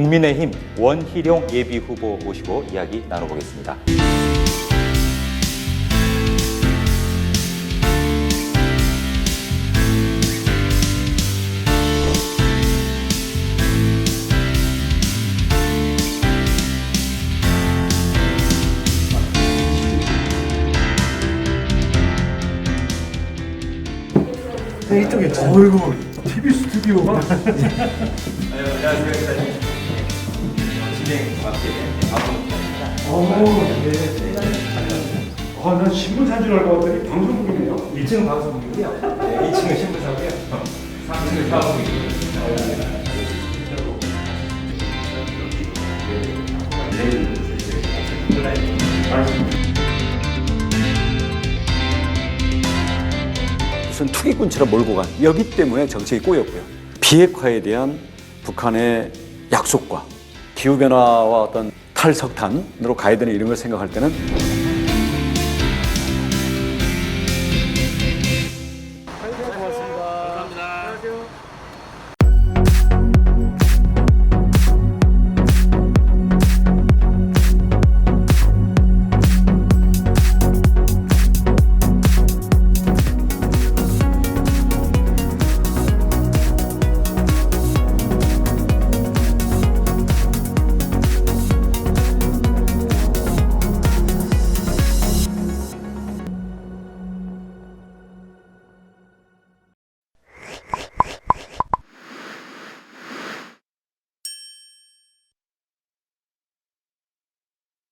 국민의힘 원희룡 예비 후보 모시고 이야기 나눠보겠습니다. 네, 이쪽에 어이구 TV 스튜디오가? 안녕하세요, 기사님. 진행 맡게 방송국입니다. 어우 네. 아 난 신문사인 줄 알고 봤더니 방송국이네요 1층은 방송국이고요. 네, 2층은 신문사고요. 3층은 사무국입니다. 무슨 투기꾼처럼 몰고 간 여기 때문에 정책이 꼬였고요. 비핵화에 대한 북한의 약속과 기후변화와 어떤 탈석탄으로 가야 되는 이런 걸 생각할 때는